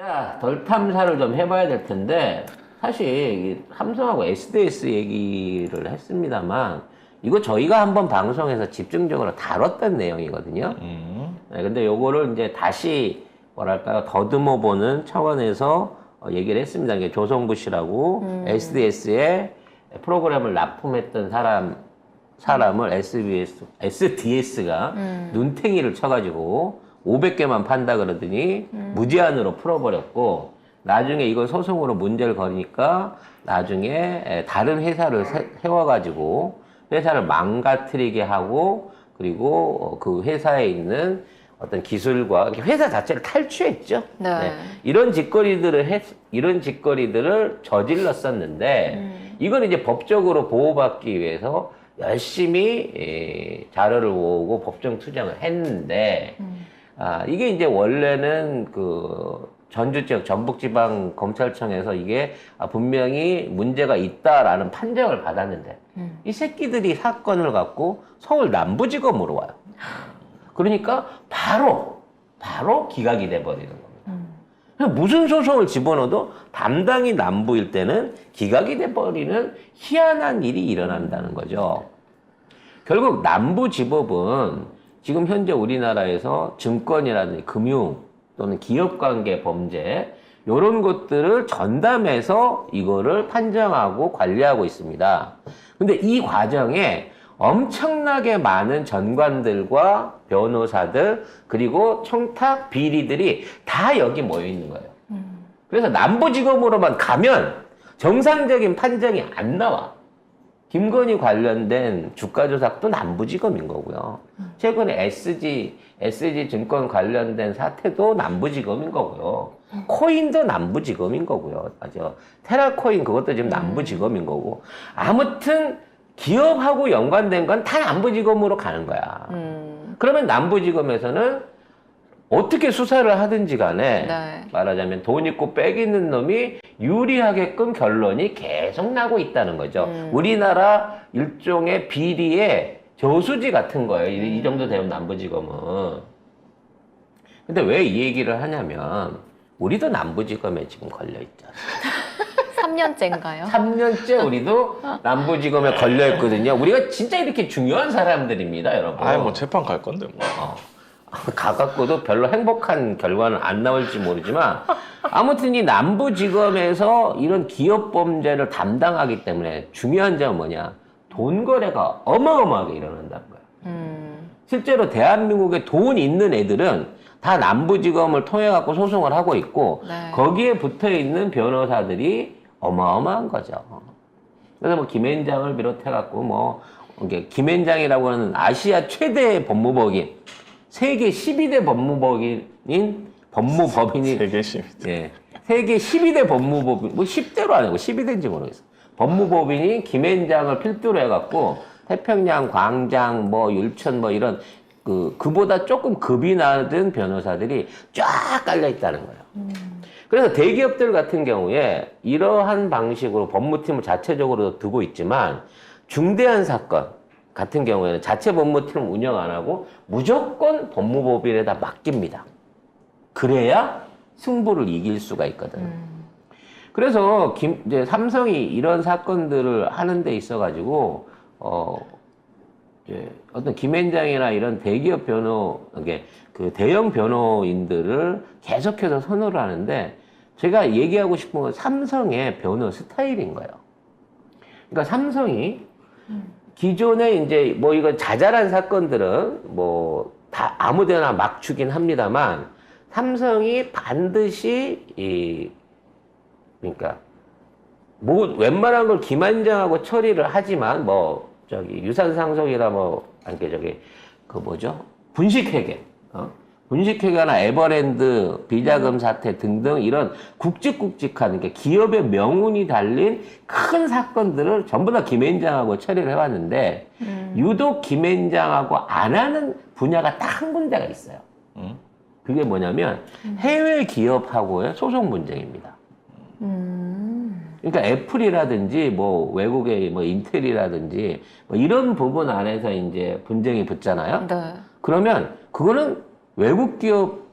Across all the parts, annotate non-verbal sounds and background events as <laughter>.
자, 덜 탐사를 좀 해봐야 될 텐데, 사실 이 삼성하고 SDS 얘기를 했습니다만, 이거 저희가 한번 방송에서 집중적으로 다뤘던 내용이거든요. 음. 네, 근데 요거를 이제 다시 뭐랄까요, 더듬어 보는 차원에서 어, 얘기를 했습니다. 이게 조성부 씨라고 SDS에 프로그램을 납품했던 사람, 사람을 SBS, SDS가 눈탱이를 쳐가지고 500개만 판다 그러더니 무제한으로 풀어버렸고 나중에 이걸 소송으로 문제를 거니까 나중에 에, 다른 회사를 세, 세워가지고 회사를 망가뜨리게 하고 그리고 어, 그 회사에 있는 어떤 기술과 회사 자체를 탈취했죠. 네. 이런 짓거리들을 했, 이런 짓거리들을 저질렀었는데 이걸 이제 법적으로 보호받기 위해서 열심히 예, 자료를 모으고 법정 투쟁을 했는데 아, 이게 이제 원래는 그 전주 지역 전북지방 검찰청에서 이게 아, 분명히 문제가 있다라는 판정을 받았는데 이 새끼들이 사건을 갖고 서울 남부지검으로 와요. 그러니까 바로 바로 기각이 돼 버리는 겁니다. 그냥 무슨 소송을 집어넣어도 담당이 남부일 때는 기각이 돼 버리는 희한한 일이 일어난다는 거죠. 결국 남부지법은 지금 현재 우리나라에서 증권이라든지 금융 또는 기업관계 범죄 이런 것들을 전담해서 이거를 판정하고 관리하고 있습니다. 근데 이 과정에 엄청나게 많은 전관들과 변호사들 그리고 청탁 비리들이 다 여기 모여 있는 거예요. 그래서 남부지검으로만 가면 정상적인 판정이 안 나와. 김건희 관련된 주가 조작도 남부지검인 거고요. 최근에 SG, SG 증권 관련된 사태도 남부지검인 거고요. 코인도 남부지검인 거고요. 맞아. 테라코인 그것도 지금 남부지검인 거고. 아무튼 기업하고 연관된 건 다 남부지검으로 가는 거야. 음. 그러면 남부지검에서는 어떻게 수사를 하든지 간에 네. 말하자면 돈 있고 빽 있는 놈이 유리하게끔 결론이 계속 나고 있다는 거죠. 음. 우리나라 일종의 비리의 저수지 같은 거예요. 이, 이 정도 되면 남부지검은. 근데 왜 이 얘기를 하냐면 우리도 남부지검에 지금 걸려 있잖아. <laughs> 3년째인가요? 3년째 우리도 남부지검에 걸려 있거든요. 우리가 진짜 이렇게 중요한 사람들입니다, 여러분. 아예 뭐 재판 갈 건데 뭐. 어. <laughs> 가갖고도 별로 행복한 결과는 안 나올지 모르지만 아무튼 이 남부지검에서 이런 기업 범죄를 담당하기 때문에 중요한 점은 뭐냐 돈 거래가 어마어마하게 일어난다는 거예요. 음. 실제로 대한민국에 돈 있는 애들은 다 남부지검을 통해 갖고 소송을 하고 있고 네. 거기에 붙어 있는 변호사들이 어마어마한 거죠. 그래서 뭐 김앤장을 비롯해 갖고 뭐 이게 김앤장이라고 하는 아시아 최대 법무법인 세계 12대 법무법인인 법무법인이 세계 심. 예. 세계 12대 법무법인, 뭐 10대로 아니고 12대인지 모르겠어. 법무법인이 김앤장을 필두로 해 갖고 태평양, 광장, 뭐 율천 뭐 이런 그, 그보다 조금 급이 낮은 변호사들이 쫙 깔려 있다는 거예요. 그래서 대기업들 같은 경우에 이러한 방식으로 법무팀을 자체적으로 두고 있지만 중대한 사건 같은 경우에는 자체 법무팀을 운영 안 하고 무조건 법무법인에다 맡깁니다. 그래야 승부를 이길 수가 있거든. 그래서 김, 이제 삼성이 이런 사건들을 하는 데 있어가지고, 어, 이제 어떤 김앤장이나 이런 대기업 변호, 이게 그 대형 변호인들을 계속해서 선호를 하는데, 제가 얘기하고 싶은 건 삼성의 변호 스타일인 거예요. 그러니까 삼성이 기존에 이제 뭐 이거 자잘한 사건들은 뭐 다 아무데나 막 주긴 합니다만 삼성이 반드시 이 그러니까 뭐 웬만한 걸 김한장하고 처리를 하지만 뭐 저기 유산 상속이나 뭐 아니 그 저기 그 뭐죠 분식회계 어? 분식회계나 에버랜드 비자금 사태 등등 이런 굵직굵직한 게 기업의 명운이 달린 큰 사건들을 전부 다 김앤장하고 처리를 해왔는데 유독 김앤장하고 안 하는 분야가 딱 한 군데가 있어요. 음. 그게 뭐냐면 해외 기업하고의 소송 분쟁입니다. 음. 그러니까 애플이라든지 뭐 외국의 뭐 인텔이라든지 뭐 이런 부분 안에서 이제 분쟁이 붙잖아요. 네. 그러면 그거는 외국 기업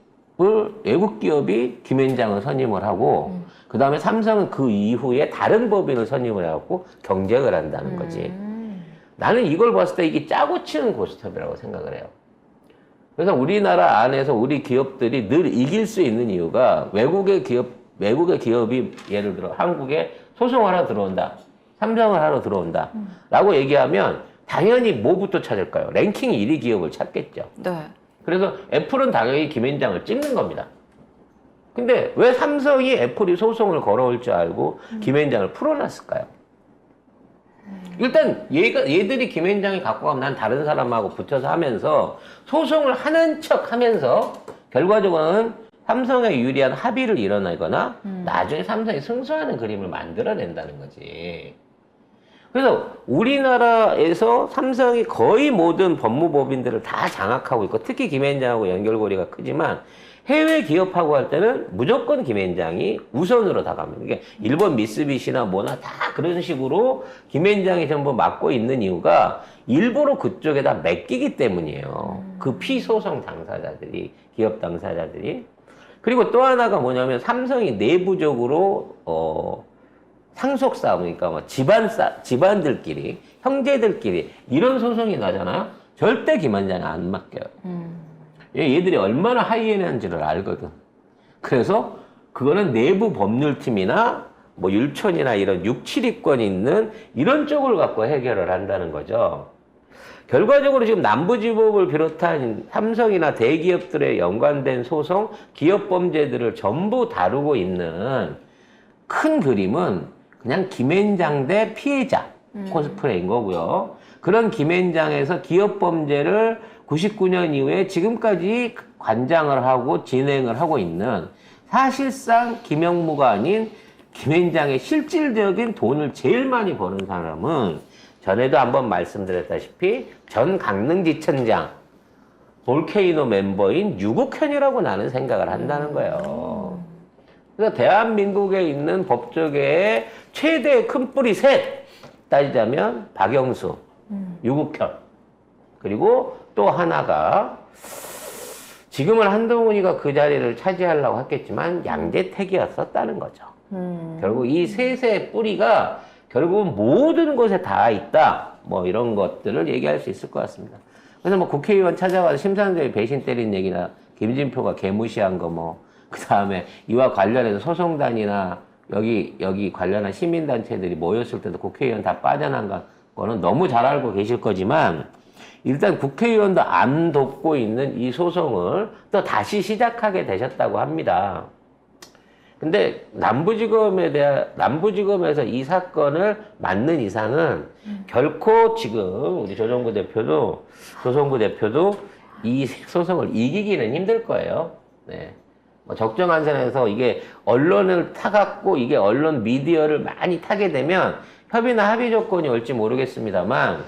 외국 기업이 김앤장을 선임을 하고 그 다음에 삼성은 그 이후에 다른 법인을 선임을 해갖고 경쟁을 한다는 거지. 음. 나는 이걸 봤을 때 이게 짜고 치는 고스톱이라고 생각을 해요. 그래서 우리나라 안에서 우리 기업들이 늘 이길 수 있는 이유가 외국의 기업, 외국의 기업이 예를 들어 한국에 소송을 하러 들어온다. 삼성을 하러 들어온다. 라고 얘기하면 당연히 뭐부터 찾을까요? 랭킹 1위 기업을 찾겠죠. 네. 그래서 애플은 당연히 김앤장을 찍는 겁니다. 근데 왜 삼성이 애플이 소송을 걸어올 줄 알고 김앤장을 풀어놨을까요? 일단 얘가 얘들이 김앤장이 갖고 가면 난 다른 사람하고 붙여서 하면서 소송을 하는 척 하면서 결과적으로는 삼성에 유리한 합의를 일어나거나 나중에 삼성이 승소하는 그림을 만들어낸다는 거지. 그래서 우리나라에서 삼성이 거의 모든 법무법인들을 다 장악하고 있고 특히 김앤장하고 연결고리가 크지만 해외 기업하고 할 때는 무조건 김앤장이 우선으로 다갑니다. 이게 일본 미쓰비시나 뭐나 다 그런 식으로 김앤장이 전부 맡고 있는 이유가 일부러 그쪽에다 맡기기 때문이에요. 그 피소송 당사자들이 기업 당사자들이 그리고 또 하나가 뭐냐면 삼성이 내부적으로 어 상속 싸움이니까 뭐 집안 싸 집안들끼리 형제들끼리 이런 소송이 나잖아요. 절대 김한장이 안 맡겨요. 음. 얘- 얘들이 얼마나 하이에너지를 알거든. 그래서 그거는 내부 법률팀이나 뭐 율촌이나 이런 육칠위권 있는 이런 쪽을 갖고 해결을 한다는 거죠. 결과적으로 지금 남부지법을 비롯한 삼성이나 대기업들에 연관된 소송, 기업 범죄들을 전부 다루고 있는 큰 그림은 그냥 김앤장 대 피해자 코스프레인 거고요. 그런 김앤장에서 기업 범죄를 99년 이후에 지금까지 관장을 하고 진행을 하고 있는 사실상 김영무가 아닌 김앤장의 실질적인 돈을 제일 많이 버는 사람은 전에도 한번 말씀드렸다시피 전 강릉지청장 볼케이노 멤버인 유국현이라고 나는 생각을 한다는 거예요. 그래서 대한민국에 있는 법조계의 최대 큰 뿌리 셋 따지자면 박영수, 유국현 그리고 또 하나가 지금은 한동훈이가 그 자리를 차지하려고 했겠지만 양재택이었었다는 거죠. 음. 결국 이 셋의 뿌리가 결국은 모든 곳에 다 있다. 뭐 이런 것들을 얘기할 수 있을 것 같습니다. 그래서 뭐 국회의원 찾아가서 심상정이 배신 때린 얘기나 김진표가 개무시한 거 뭐, 그 다음에 이와 관련해서 소송단이나 여기, 여기 관련한 시민단체들이 모였을 때도 국회의원 다 빠져나간 거는 너무 잘 알고 계실 거지만 일단 국회의원도 안 돕고 있는 이 소송을 또 다시 시작하게 되셨다고 합니다. 근데 남부지검에 대한 남부지검에서 이 사건을 맡는 이상은 결코 지금 우리 조정구 대표도 조성구 대표도 이 소송을 이기기는 힘들 거예요. 네. 뭐 적정한 선에서 이게 언론을 타갖고 이게 언론 미디어를 많이 타게 되면 협의나 합의 조건이 올지 모르겠습니다만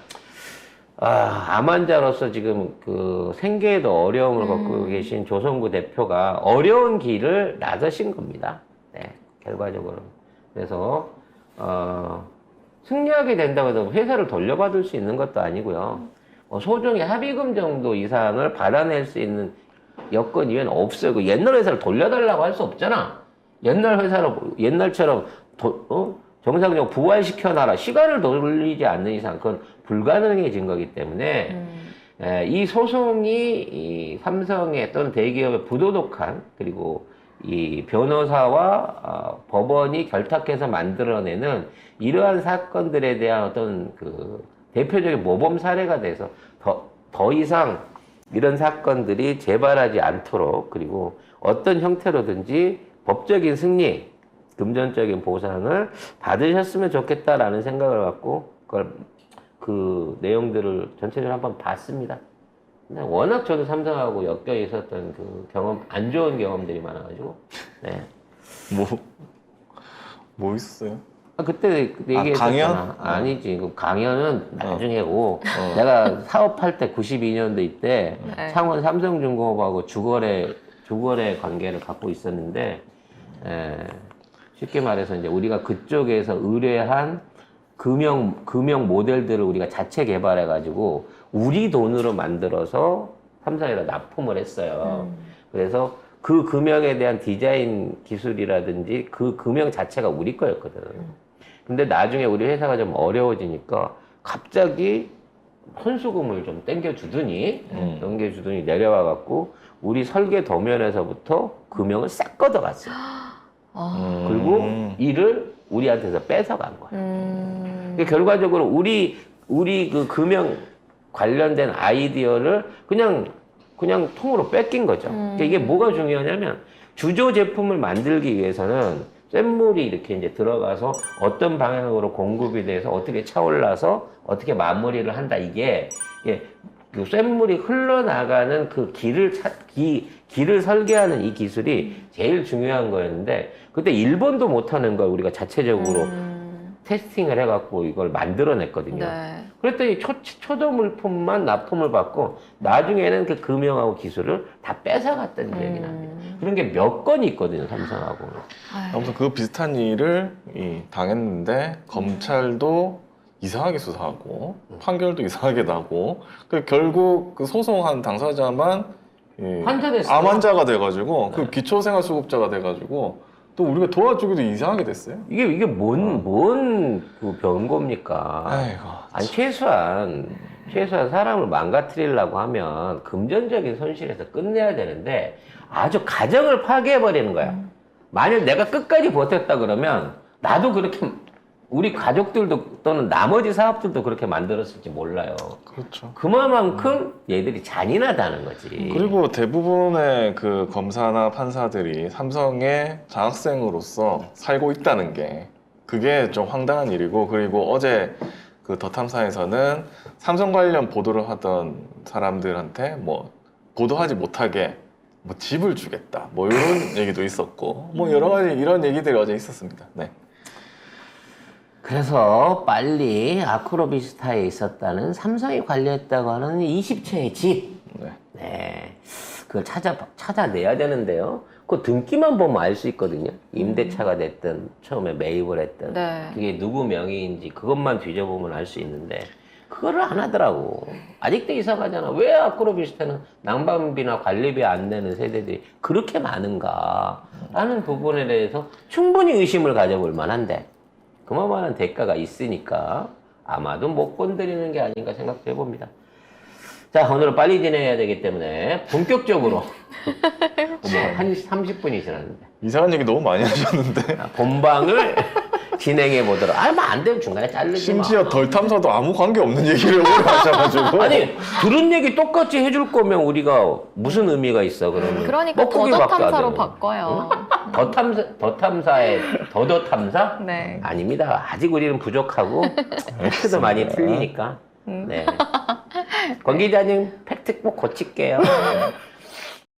아, 암 환자로서 지금 그 생계에도 어려움을 겪고 계신 조성구 대표가 어려운 길을 나서신 겁니다. 네, 결과적으로. 그래서, 어, 승리하게 된다고 해서 회사를 돌려받을 수 있는 것도 아니고요. 뭐 소정의 합의금 정도 이상을 받아낼 수 있는 여건 이외에는 없어요. 그 옛날 회사를 돌려달라고 할 수 없잖아. 옛날 회사를, 옛날처럼 도, 어? 정상적으로 부활시켜놔라. 시간을 돌리지 않는 이상 그건 불가능해진 거기 때문에 음. 에, 이 소송이 이 삼성의 또는 대기업의 부도덕한 그리고 이 변호사와 어, 법원이 결탁해서 만들어내는 이러한 사건들에 대한 어떤 그 대표적인 모범 사례가 돼서 더, 더 이상 이런 사건들이 재발하지 않도록 그리고 어떤 형태로든지 법적인 승리, 금전적인 보상을 받으셨으면 좋겠다라는 생각을 갖고 그걸 그 내용들을 전체적으로 한번 봤습니다. 근데 워낙 저도 삼성하고 엮여 있었던 그 경험, 안 좋은 경험들이 많아가지고, 네. 뭐, 뭐 있어요? 아, 그때 그때 아. 강연? 아니지. 그 강연은 나중에고, 내가 사업할 때 92년도 이때 네. 창원 삼성중공업하고 주거래, 주거래 관계를 갖고 있었는데, 에, 쉽게 말해서 이제 우리가 그쪽에서 의뢰한 금융, 금융 모델들을 우리가 자체 개발해 가지고 우리 돈으로 만들어서 삼성에다 납품을 했어요. 그래서 그 금형에 대한 디자인 기술이라든지 그 금형 자체가 우리 거였거든. 근데 나중에 우리 회사가 좀 어려워지니까 갑자기 혼수금을 좀 땡겨주더니 음. 땡겨주더니 내려와 갖고 우리 설계 도면에서부터 금형을 싹 걷어갔어요. 아, 그리고 음. 이를 우리한테서 뺏어간 거야. 음. 그러니까 결과적으로 우리 우리 그 금형 관련된 아이디어를 그냥 그냥 통으로 뺏긴 거죠. 그러니까 이게 뭐가 중요하냐면 주조 제품을 만들기 위해서는 쇳물이 이렇게 이제 들어가서 어떤 방향으로 공급이 돼서 어떻게 차올라서 어떻게 마무리를 한다 이게 이게 그 쇳물이 흘러나가는 그 길을 차, 기, 길을 설계하는 이 기술이 제일 중요한 거였는데 그때 일본도 못하는 걸 우리가 자체적으로 음. 테스팅을 해갖고 이걸 만들어냈거든요. 네. 그랬더니 초, 초도 물품만 납품을 받고 나중에는 그 금형하고 기술을 다 뺏어갔다는 얘기는 합니다. 음. 그런 게 몇 건이 있거든요, 삼성하고. 아무튼 그 비슷한 일을 이, 당했는데 검찰도 이상하게 수사하고 판결도 이상하게 나고 그 결국 그 소송한 당사자만 이, 환자됐어요. 암 환자가 돼가지고 그 네. 기초생활수급자가 돼가지고 또 우리가 도와주기도 이상하게 됐어요. 이게, 이게 뭔, 뭔그 변고입니까? 아이고. 아니, 최소한, 최소한 사람을 망가뜨리려고 하면 금전적인 손실에서 끝내야 되는데 아주 가정을 파괴해 버리는 거야. 만약 내가 끝까지 버텼다 그러면 나도 그렇게 우리 가족들도 또는 나머지 사업들도 그렇게 만들었을지 몰라요. 그렇죠. 그만큼 얘들이 잔인하다는 거지. 그리고 대부분의 그 검사나 판사들이 삼성의 장학생으로서 살고 있다는 게 그게 좀 황당한 일이고 그리고 어제 그 더 탐사에서는 삼성 관련 보도를 하던 사람들한테 뭐 보도하지 못하게 뭐 집을 주겠다 뭐 이런 얘기도 있었고 뭐 여러 가지 이런 얘기들이 어제 있었습니다. 네. 그래서 빨리 아크로비스타에 있었다는 삼성이 관리했다고 하는 20채의 집. 네. 네. 그걸 찾아, 찾아내야 되는데요. 그 등기만 보면 알 수 있거든요. 임대차가 됐든, 처음에 매입을 했든. 네. 그게 누구 명의인지 그것만 뒤져보면 알 수 있는데, 그거를 안 하더라고. 아직도 이상하잖아. 왜 아크로비스타는 난방비나 관리비 안 내는 세대들이 그렇게 많은가? 라는 부분에 대해서 충분히 의심을 가져볼 만한데, 그만한 대가가 있으니까 아마도 못 건드리는 게 아닌가 생각도 해봅니다. 자, 오늘은 빨리 진행해야 되기 때문에 본격적으로. 어머, <laughs> 한 30분이 지났는데. 이상한 얘기 너무 많이 하셨는데 자, 본방을 <laughs> 진행해 보도록. 아, 뭐안 되면 중간에 자르지 마. 심지어 덜 탐사도 아무 관계 없는 얘기를 오늘 하셔가지고 아니, 들은 얘기 똑같이 해줄 거면 우리가 무슨 의미가 있어, 그러면. 그러니까 뻐꾸기밖에 안 더더 탐사로 되는. 바꿔요. 더 탐사, 더 탐사의 더더 탐사? 네. 아닙니다. 아직 우리는 부족하고 팩트도 많이 틀리니까. 음. 네. 권 기자님 팩트 꼭 고칠게요. <laughs>